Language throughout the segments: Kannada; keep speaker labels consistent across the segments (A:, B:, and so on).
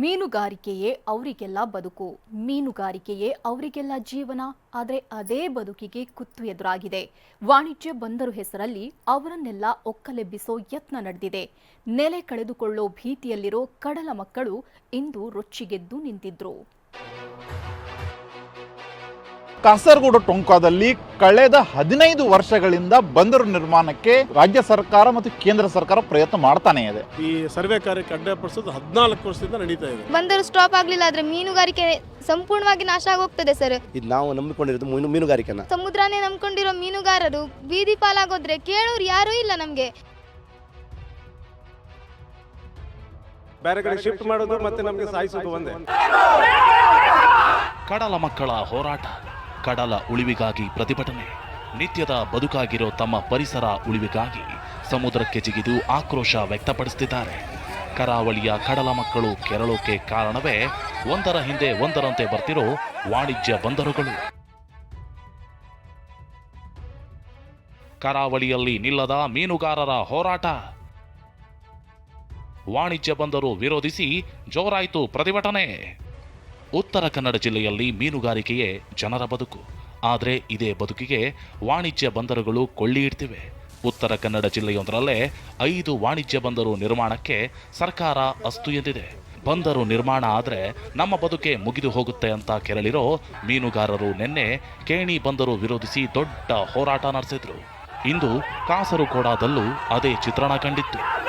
A: ಮೀನುಗಾರಿಕೆಯೇ ಅವರಿಗೆಲ್ಲ ಬದುಕು. ಮೀನುಗಾರಿಕೆಯೇ ಅವರಿಗೆಲ್ಲ ಜೀವನ. ಆದರೆ ಅದೇ ಬದುಕಿಗೆ ಕುತ್ತು ಎದುರಾಗಿದೆ. ವಾಣಿಜ್ಯ ಬಂದರು ಹೆಸರಲ್ಲಿ ಅವರನ್ನೆಲ್ಲ ಒಕ್ಕಲೆಬ್ಬಿಸೋ ಯತ್ನ ನಡೆದಿದೆ. ನೆಲೆ ಕಳೆದುಕೊಳ್ಳೋ ಭೀತಿಯಲ್ಲಿರೋ ಕಡಲ ಮಕ್ಕಳು ಇಂದು ರೊಚ್ಚಿಗೆದ್ದು ನಿಂತಿದ್ರು.
B: ಕಾಸರಗೋಡು ಟೊಂಕದಲ್ಲಿ ಕಳೆದ ಹದಿನೈದು ವರ್ಷಗಳಿಂದ ಬಂದರು ನಿರ್ಮಾಣಕ್ಕೆ ರಾಜ್ಯ ಸರ್ಕಾರ ಮತ್ತು ಕೇಂದ್ರ ಸರ್ಕಾರ ಪ್ರಯತ್ನ ಮಾಡ್ತಾನೆ ಇದೆ.
C: ಈ ಸರ್ವೆ ಕಾರ್ಯಕ್ಕೆ ಅಡ್ಡಿಪಡಿಸೋದು ಹದಿನಾಲ್ಕು ವರ್ಷದಿಂದ ನಡೀತಾ ಇದೆ.
D: ಬಂದರು ಸ್ಟಾಪ್ ಆಗಲಿಲ್ಲ ಆದ್ರೆ ಮೀನುಗಾರಿಕೆ ಸಂಪೂರ್ಣವಾಗಿ ನಾಶ ಆಗೋಗ್ತದೆ ಸರ್
E: ಇದು ನಾವು ನಂಬಿಕೊಂಡಿರೋದು ಮೀನು ಮೀನುಗಾರಿಕೆನ.
D: ಸಮುದ್ರನೇ ನಂಬಿಕೊಂಡಿರೋ ಮೀನುಗಾರರು ಬೀದಿ ಪಾಲಾಗೋದ್ರೆ ಕೇಳೋರು ಯಾರೂ ಇಲ್ಲ ನಮಗೆ.
C: ಬೇರೆ ಕಡೆ ಶಿಫ್ಟ್ ಮಾಡೋದು ಮತ್ತೆ ನಮಗೆ ಸಾಯಿಸೋದು ಒಂದೇ.
F: ಕಡಲ ಮಕ್ಕಳ ಹೋರಾಟ. ಕಡಲ ಉಳಿವಿಗಾಗಿ ಪ್ರತಿಭಟನೆ. ನಿತ್ಯದ ಬದುಕಾಗಿರೋ ತಮ್ಮ ಪರಿಸರ ಉಳಿವಿಗಾಗಿ ಸಮುದ್ರಕ್ಕೆ ಜಿಗಿದು ಆಕ್ರೋಶ ವ್ಯಕ್ತಪಡಿಸುತ್ತಿದ್ದಾರೆ. ಕರಾವಳಿಯ ಕಡಲ ಮಕ್ಕಳು ಕೆರಳೋಕೆ ಕಾರಣವೇ ಒಂದರ ಹಿಂದೆ ಒಂದರಂತೆ ಬರ್ತಿರೋ ವಾಣಿಜ್ಯ ಬಂದರುಗಳು. ಕರಾವಳಿಯಲ್ಲಿ ನಿಲ್ಲದ ಮೀನುಗಾರರ ಹೋರಾಟ. ವಾಣಿಜ್ಯ ಬಂದರು ವಿರೋಧಿಸಿ ಜೋರಾಯಿತು ಪ್ರತಿಭಟನೆ. ಉತ್ತರ ಕನ್ನಡ ಜಿಲ್ಲೆಯಲ್ಲಿ ಮೀನುಗಾರಿಕೆಯೇ ಜನರ ಬದುಕು. ಆದರೆ ಇದೇ ಬದುಕಿಗೆ ವಾಣಿಜ್ಯ ಬಂದರುಗಳು ಕೊಳ್ಳಿ ಇಡ್ತಿವೆ. ಉತ್ತರ ಕನ್ನಡ ಜಿಲ್ಲೆಯೊಂದರಲ್ಲೇ ಐದು ವಾಣಿಜ್ಯ ಬಂದರು ನಿರ್ಮಾಣಕ್ಕೆ ಸರ್ಕಾರ ಅಸ್ತು ಎಂದಿದೆ. ಬಂದರು ನಿರ್ಮಾಣ ಆದರೆ ನಮ್ಮ ಬದುಕೆ ಮುಗಿದು ಹೋಗುತ್ತೆ ಅಂತ ಕೆರಳಿರೋ ಮೀನುಗಾರರು ನಿನ್ನೆ ಕೇಣಿ ಬಂದರು ವಿರೋಧಿಸಿ ದೊಡ್ಡ ಹೋರಾಟ ನಡೆಸಿದ್ರು. ಇಂದು ಕಾಸರಗೋಡದಲ್ಲೂ ಅದೇ ಚಿತ್ರಣ ಕಂಡಿತ್ತು.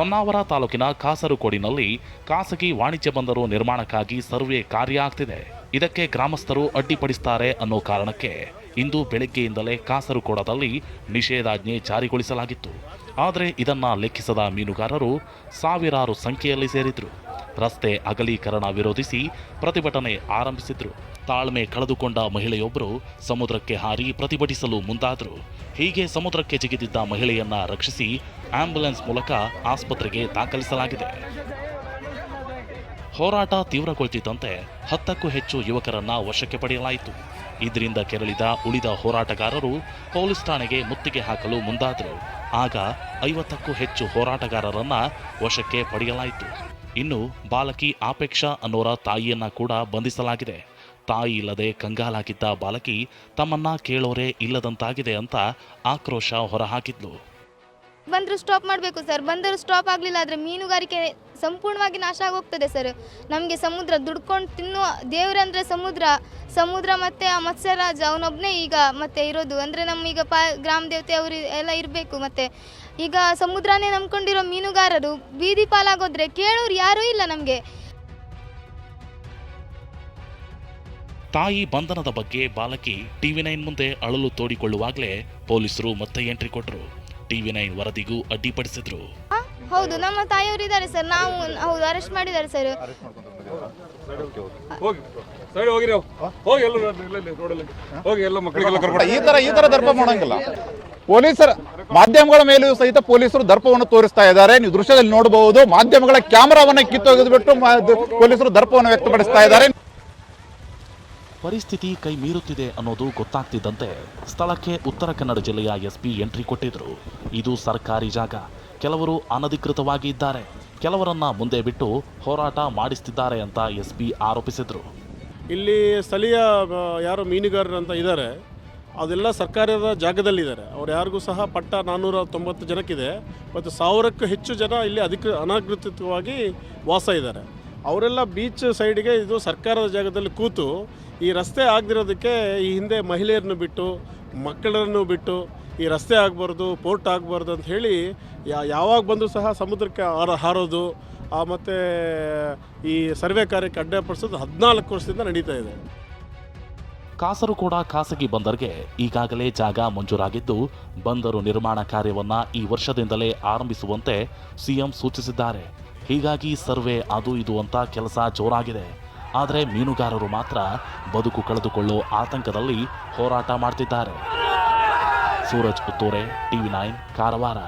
F: ಹೊನ್ನಾವರ ತಾಲೂಕಿನ ಕಾಸರಕೋಡಿನಲ್ಲಿ ಖಾಸಗಿ ವಾಣಿಜ್ಯ ಬಂದರು ನಿರ್ಮಾಣಕ್ಕಾಗಿ ಸರ್ವೆ ಕಾರ್ಯ ಆಗ್ತಿದೆ ಇದಕ್ಕೆ ಗ್ರಾಮಸ್ಥರು ಅಡ್ಡಿಪಡಿಸ್ತಾರೆ ಅನ್ನೋ ಕಾರಣಕ್ಕೆ ಇಂದು ಬೆಳಗ್ಗೆಯಿಂದಲೇ ಕಾಸರಕೋಡದಲ್ಲಿ ನಿಷೇಧಾಜ್ಞೆ ಜಾರಿಗೊಳಿಸಲಾಗಿತ್ತು. ಆದರೆ ಇದನ್ನ ಲೆಕ್ಕಿಸದ ಮೀನುಗಾರರು ಸಾವಿರಾರು ಸಂಖ್ಯೆಯಲ್ಲಿ ಸೇರಿದ್ರು. ರಸ್ತೆ ಅಗಲೀಕರಣ ವಿರೋಧಿಸಿ ಪ್ರತಿಭಟನೆ ಆರಂಭಿಸಿದ್ರು. ತಾಳ್ಮೆ ಕಳೆದುಕೊಂಡ ಮಹಿಳೆಯೊಬ್ಬರು ಸಮುದ್ರಕ್ಕೆ ಹಾರಿ ಪ್ರತಿಭಟಿಸಲು ಮುಂದಾದರು. ಹೀಗೆ ಸಮುದ್ರಕ್ಕೆ ಜಿಗಿದಿದ್ದ ಮಹಿಳೆಯನ್ನ ರಕ್ಷಿಸಿ ಆಂಬ್ಯುಲೆನ್ಸ್ ಮೂಲಕ ಆಸ್ಪತ್ರೆಗೆ ದಾಖಲಿಸಲಾಗಿದೆ. ಹೋರಾಟ ತೀವ್ರಗೊಳ್ತಿದ್ದಂತೆ ಹತ್ತಕ್ಕೂ ಹೆಚ್ಚು ಯುವಕರನ್ನ ವಶಕ್ಕೆ ಪಡೆಯಲಾಯಿತು. ಇದರಿಂದ ಕೆರಳಿದ ಉಳಿದ ಹೋರಾಟಗಾರರು ಪೊಲೀಸ್ ಠಾಣೆಗೆ ಮುತ್ತಿಗೆ ಹಾಕಲು ಮುಂದಾದರು. ಆಗ ಐವತ್ತಕ್ಕೂ ಹೆಚ್ಚು ಹೋರಾಟಗಾರರನ್ನ ವಶಕ್ಕೆ ಪಡೆಯಲಾಯಿತು. ಇನ್ನು ಬಾಲಕಿ ಆಪೇಕ್ಷಾ ಅನ್ನೋರ ತಾಯಿಯನ್ನ ಕೂಡ ಬಂಧಿಸಲಾಗಿದೆ. ತಾಯಿ ಇಲ್ಲದೆ ಕಂಗಾಲಾಗಿದ್ದ ಬಾಲಕಿ ತಮ್ಮನ್ನ ಕೇಳೋರೇ ಇಲ್ಲದಂತಾಗಿದೆ ಅಂತ ಆಕ್ರೋಶ ಹೊರಹಾಕಿದ್ಲು.
D: ಬಂದರು ಸ್ಟಾಪ್ ಮಾಡಬೇಕು ಸರ್ ಬಂದರು ಸ್ಟಾಪ್ ಆಗಲಿಲ್ಲ ಆದರೆ ಮೀನುಗಾರಿಕೆ ಸಂಪೂರ್ಣವಾಗಿ ನಾಶ ಆಗೋಗ್ತದೆ ಸರ್ ನಮಗೆ ಸಮುದ್ರ ದುಡ್ಕೊಂಡು ತಿನ್ನುವ ದೇವರಂದ್ರೆ ಸಮುದ್ರ ಸಮುದ್ರ ಮತ್ತು ಆ ಮತ್ಸ್ಯರಾಜ ಅವನೊಬ್ಬನೇ ಈಗ ಮತ್ತೆ ಇರೋದು. ಅಂದರೆ ನಮ್ಮೀಗ ಪಾ, ಗ್ರಾಮ ದೇವತೆ ಅವರು ಎಲ್ಲ ಇರಬೇಕು ಮತ್ತು. ಈಗ ಸಮುದ್ರನೇ ನಂಬ್ಕೊಂಡಿರೋ ಮೀನುಗಾರರು ಬೀದಿ ಪಾಲಾಗೋದ್ರೆ ಕೇಳೋರು ಯಾರೂ ಇಲ್ಲ ನಮಗೆ.
F: ತಾಯಿ ಬಂಧನದ ಬಗ್ಗೆ ಬಾಲಕಿ ಟಿವಿ ನೈನ್ ಮುಂದೆ ಅಳಲು ತೋಡಿಕೊಳ್ಳುವಾಗಲೇ ಪೊಲೀಸರು ಮತ್ತೆ ಎಂಟ್ರಿ ಕೊಟ್ಟರು ಟಿವಿ ನೈನ್ ವರದಿಗೂ ಅಡ್ಡಿಪಡಿಸಿದ್ರು.
D: ಹೌದು ನಮ್ಮ ತಾಯಿಯವರು ಇದ್ದಾರೆ ಸರ್. ನಾವು ಹೌದು ಅರೆಸ್ಟ್ ಮಾಡಿದ್ದಾರೆ ಸರ್.
B: ಈ ತರ ಈ ತರ ದರ್ಪ ಮಾಡಂಗಿಲ್ಲ. ಪೊಲೀಸರ ಮಾಧ್ಯಮಗಳ ಮೇಲೂ ಸಹಿತ ಪೊಲೀಸರು ದರ್ಪವನ್ನು ತೋರಿಸ್ತಾ ಇದ್ದಾರೆ. ನೀವು ದೃಶ್ಯದಲ್ಲಿ ನೋಡಬಹುದು ಮಾಧ್ಯಮಗಳ ಕ್ಯಾಮರಾವನ್ನು ಕಿತ್ತೊಗೆದ್ಬಿಟ್ಟು ಪೊಲೀಸರು ದರ್ಪವನ್ನು ವ್ಯಕ್ತಪಡಿಸ್ತಾ ಇದ್ದಾರೆ.
F: ಪರಿಸ್ಥಿತಿ ಕೈ ಮೀರುತ್ತಿದೆ ಅನ್ನೋದು ಗೊತ್ತಾಗ್ತಿದ್ದಂತೆ ಸ್ಥಳಕ್ಕೆ ಉತ್ತರ ಕನ್ನಡ ಜಿಲ್ಲೆಯ ಎಸ್ಪಿ ಎಂಟ್ರಿ ಕೊಟ್ಟಿದ್ರು. ಇದು ಸರ್ಕಾರಿ ಜಾಗ. ಕೆಲವರು ಅನಧಿಕೃತವಾಗಿ ಇದ್ದಾರೆ ಕೆಲವರನ್ನ ಮುಂದೆ ಬಿಟ್ಟು ಹೋರಾಟ ಮಾಡಿಸ್ತಿದ್ದಾರೆ ಅಂತ ಎಸ್ಪಿ ಆರೋಪಿಸಿದ್ರು.
C: ಇಲ್ಲಿ ಸ್ಥಳೀಯ ಯಾರು ಯಾರೋ ಮೀನುಗಾರರು ಅಂತ ಇದ್ದಾರೆ. ಅದೆಲ್ಲ ಸರ್ಕಾರದ ಜಾಗದಲ್ಲಿದ್ದಾರೆ. ಅವ್ರು ಯಾರಿಗೂ ಸಹ ಪಟ್ಟ ನಾನ್ನೂರ ತೊಂಬತ್ತು ಜನಕ್ಕಿದೆ. ಮತ್ತು ಸಾವಿರಕ್ಕೂ ಹೆಚ್ಚು ಜನ ಇಲ್ಲಿ ಅಧಿಕ, ಅನಧಿಕೃತವಾಗಿ ವಾಸ ಇದ್ದಾರೆ. ಅವರೆಲ್ಲ ಬೀಚ್ ಸೈಡ್ಗೆ ಇದು ಸರ್ಕಾರದ ಜಾಗದಲ್ಲಿ ಕೂತು ಈ ರಸ್ತೆ ಆಗದಿರೋದಕ್ಕೆ ಈ ಹಿಂದೆ ಮಹಿಳೆಯರನ್ನು ಬಿಟ್ಟು, ಮಕ್ಕಳನ್ನು ಬಿಟ್ಟು ಈ ರಸ್ತೆ ಆಗಬಾರ್ದು, ಪೋರ್ಟ್ ಆಗಬಾರ್ದು ಅಂತ ಹೇಳಿ ಯಾವಾಗ ಬಂದರೂ ಸಹ ಸಮುದ್ರಕ್ಕೆ ಹಾರ, ಹಾರೋದು ಮತ್ತು ಈ ಸರ್ವೆ ಕಾರ್ಯಕ್ಕೆ ಅಡ್ಡಪಡಿಸೋದು ಹದಿನಾಲ್ಕು ವರ್ಷದಿಂದ ನಡೀತಾ ಇದೆ.
F: ಕಾಸರಗೋಡ ಖಾಸಗಿ ಬಂದರ್ಗೆ ಈಗಾಗಲೇ ಜಾಗ ಮಂಜೂರಾಗಿದ್ದು, ಬಂದರು ನಿರ್ಮಾಣ ಕಾರ್ಯವನ್ನು ಈ ವರ್ಷದಿಂದಲೇ ಆರಂಭಿಸುವಂತೆ ಸಿಎಂ ಸೂಚಿಸಿದ್ದಾರೆ. ಹೀಗಾಗಿ ಸರ್ವೆ ಅದು ಇದು ಅಂತ ಕೆಲಸ ಜೋರಾಗಿದೆ. ಆದರೆ ಮೀನುಗಾರರು ಮಾತ್ರ ಬದುಕು ಕಳೆದುಕೊಳ್ಳೋ ಆತಂಕದಲ್ಲಿ ಹೋರಾಟ ಮಾಡ್ತಿದ್ದಾರೆ. ಸೂರಜ್ ಪುತ್ತೂರೆ, ಟಿವಿ ನೈನ್, ಕಾರವಾರ.